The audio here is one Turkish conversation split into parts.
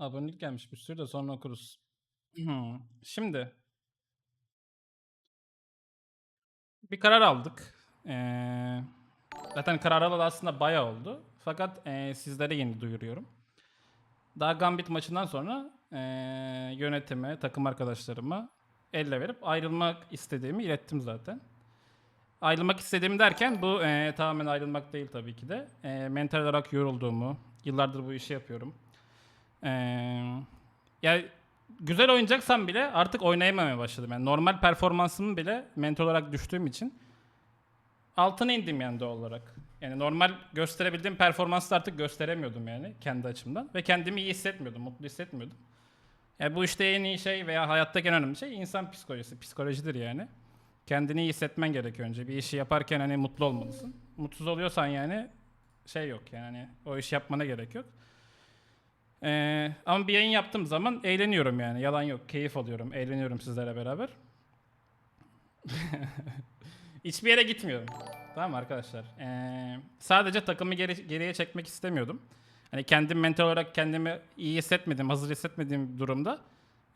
Abonelik gelmiş bir sürü de sonra okuruz. Hımm. Şimdi bir karar aldık. Eee, zaten karar alalı aslında bayağı oldu. Fakat, eee, sizlere yeni duyuruyorum. Daha Gambit maçından sonra, eee, yönetime, takım arkadaşlarıma elle verip ayrılmak istediğimi ilettim zaten. Ayrılmak istediğim derken bu, eee, tamamen ayrılmak değil tabii ki de. Eee, mental olarak yorulduğumu, yıllardır bu işi yapıyorum. Eee, ya, güzel oynayacaksam bile artık oynayamamaya başladım. Yani normal performansımın bile mental olarak düştüğüm için altına indim yani doğal olarak. Yani normal gösterebildiğim performansı artık gösteremiyordum yani kendi açımdan. Ve kendimi iyi hissetmiyordum, mutlu hissetmiyordum. Yani bu işte en iyi şey veya hayattaki en önemli şey insan psikolojisi, psikolojidir yani. Kendini iyi hissetmen gerekiyor önce. Bir işi yaparken hani mutlu olmalısın. Mutsuz oluyorsan yani şey yok yani o işi yapmana gerek yok. Ee, ama bir yayın yaptığım zaman eğleniyorum yani. Yalan yok. Keyif alıyorum. Eğleniyorum sizlerle beraber. Hiçbir yere gitmiyorum. Tamam arkadaşlar? Ee, sadece takımı geri, geriye çekmek istemiyordum. Hani kendim mental olarak kendimi iyi hissetmediğim, hazır hissetmediğim durumda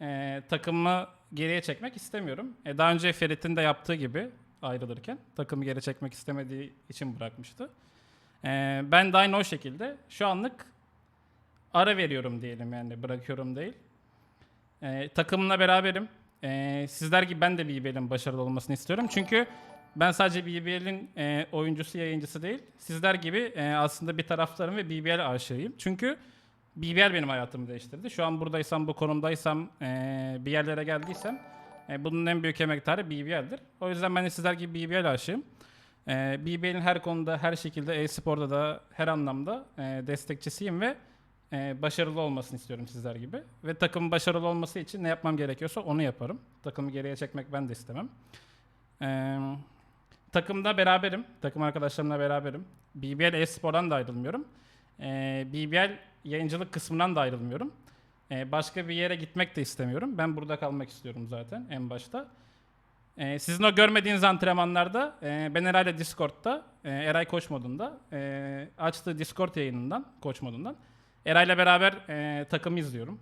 ee, takımı geriye çekmek istemiyorum. Ee, daha önce Ferit'in de yaptığı gibi ayrılırken takımı geri çekmek istemediği için bırakmıştı. Ee, ben de aynı o şekilde şu anlık ara veriyorum diyelim yani bırakıyorum değil. Ee, takımla beraberim. Ee, sizler gibi ben de BBL'in başarılı olmasını istiyorum. Çünkü ben sadece BBL'in e, oyuncusu, yayıncısı değil. Sizler gibi e, aslında bir taraftarım ve BBL aşığıyım. Çünkü BBL benim hayatımı değiştirdi. Şu an buradaysam, bu konumdaysam, e, bir yerlere geldiysem e, bunun en büyük emektarı BBL'dir. O yüzden ben de sizler gibi BBL aşığım. E, BBL'in her konuda, her şekilde e-sporda da her anlamda e, destekçisiyim ve e, başarılı olmasını istiyorum sizler gibi. Ve takımın başarılı olması için ne yapmam gerekiyorsa onu yaparım. Takımı geriye çekmek ben de istemem. E, takımda beraberim. Takım arkadaşlarımla beraberim. BBL e-spordan da ayrılmıyorum. E, BBL yayıncılık kısmından da ayrılmıyorum. E, başka bir yere gitmek de istemiyorum. Ben burada kalmak istiyorum zaten en başta. E, sizin o görmediğiniz antrenmanlarda e, ben herhalde Discord'da, e, Eray Koç modunda e, açtığı Discord yayınından, Koç modundan Eray'la beraber e, takımı izliyorum.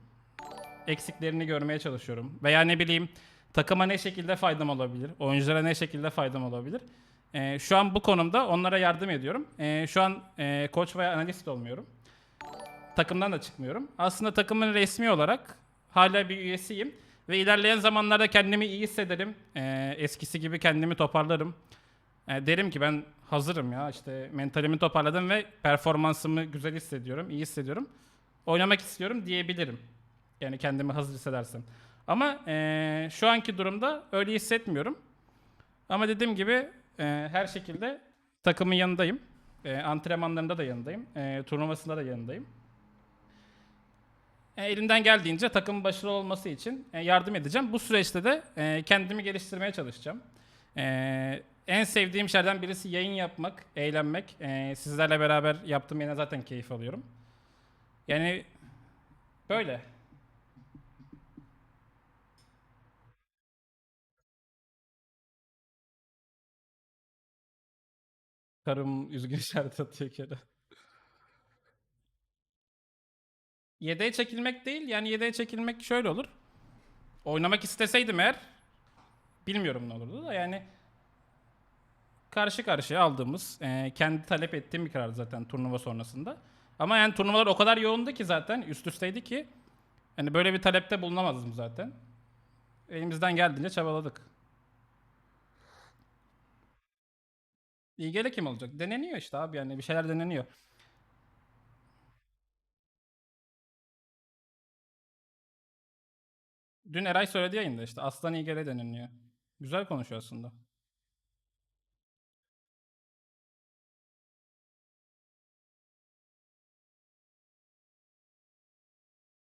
Eksiklerini görmeye çalışıyorum. Veya ne bileyim takıma ne şekilde faydam olabilir, oyunculara ne şekilde faydam olabilir. E, şu an bu konumda onlara yardım ediyorum. E, şu an e, koç veya analist olmuyorum. Takımdan da çıkmıyorum. Aslında takımın resmi olarak hala bir üyesiyim. Ve ilerleyen zamanlarda kendimi iyi hissederim. E, eskisi gibi kendimi toparlarım. E, derim ki ben hazırım ya işte mentalimi toparladım ve performansımı güzel hissediyorum, iyi hissediyorum. Oynamak istiyorum diyebilirim. Yani kendimi hazır hissedersem. Ama e, şu anki durumda öyle hissetmiyorum. Ama dediğim gibi e, her şekilde takımın yanındayım. E, antrenmanlarında da yanındayım. E, turnuvasında da yanındayım. E, elimden geldiğince takımın başarılı olması için e, yardım edeceğim. Bu süreçte de e, kendimi geliştirmeye çalışacağım. E, en sevdiğim şeylerden birisi yayın yapmak, eğlenmek. E, sizlerle beraber yaptığım yine zaten keyif alıyorum. Yani böyle. Karım üzgün işaret atıyor kere. Yedeğe çekilmek değil yani yedeğe çekilmek şöyle olur. Oynamak isteseydim eğer bilmiyorum ne olurdu da yani karşı karşıya aldığımız e, kendi talep ettiğim bir karar zaten turnuva sonrasında. Ama yani turnuvalar o kadar yoğundu ki zaten üst üsteydi ki hani böyle bir talepte bulunamazdım zaten. Elimizden geldiğince çabaladık. İlgili kim olacak? Deneniyor işte abi yani bir şeyler deneniyor. Dün Eray söyledi yayında işte Aslan İGL deniliyor. Güzel konuşuyor aslında.